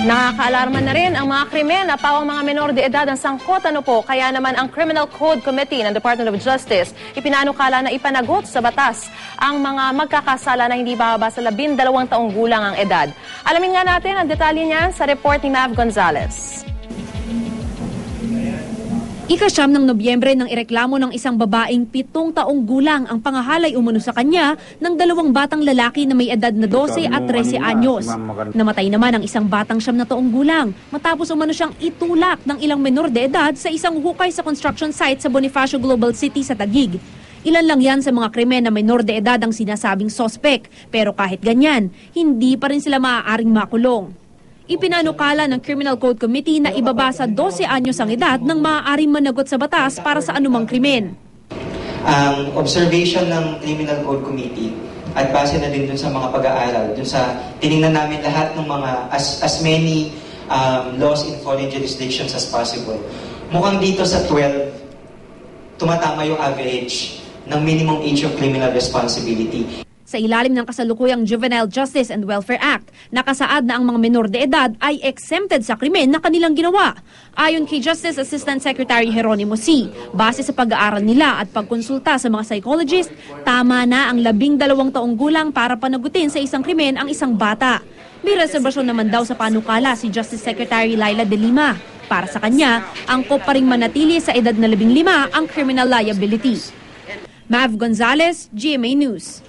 Nakakaalarma na rin ang mga krimen na pawang mga menor de edad ang sangkot ano po. Kaya naman ang Criminal Code Committee ng Department of Justice ipinanukala na ipanagot sa batas ang mga magkakasala na hindi bababa sa labindalawang taong gulang ang edad. Alamin nga natin ang detalye niyan sa report ni Mav Gonzalez. Ikasyam ng Nobyembre nang ireklamo ng isang babaeng pitong taong gulang ang pangahalay umano sa kanya ng dalawang batang lalaki na may edad na 12 at 13 anyos. Namatay naman ang isang batang siyam na taong gulang matapos umano siyang itulak ng ilang menor de edad sa isang hukay sa construction site sa Bonifacio Global City sa Taguig. Ilan lang yan sa mga krimen na menor de edad ang sinasabing sospek pero kahit ganyan, hindi pa rin sila maaaring makulong. Ipinanukala ng Criminal Code Committee na ibaba sa 12 anyos ang edad ng maaaring managot sa batas para sa anumang krimen. ang observation ng Criminal Code Committee at base na din dun sa mga pag-aaral, dun sa tiningnan namin lahat ng mga as, as many um, laws in foreign jurisdictions as possible. Mukhang dito sa 12, tumatama yung average ng minimum age of criminal responsibility. Sa ilalim ng kasalukuyang Juvenile Justice and Welfare Act, nakasaad na ang mga menor de edad ay exempted sa krimen na kanilang ginawa. Ayon kay Justice Assistant Secretary Jeronimo C., base sa pag-aaral nila at pagkonsulta sa mga psychologist, tama na ang labing dalawang taong gulang para panagutin sa isang krimen ang isang bata. May reservasyon naman daw sa panukala si Justice Secretary Laila De Lima. Para sa kanya, angkop pa ring manatili sa edad na labing lima ang criminal liability. Mav Gonzalez, GMA News.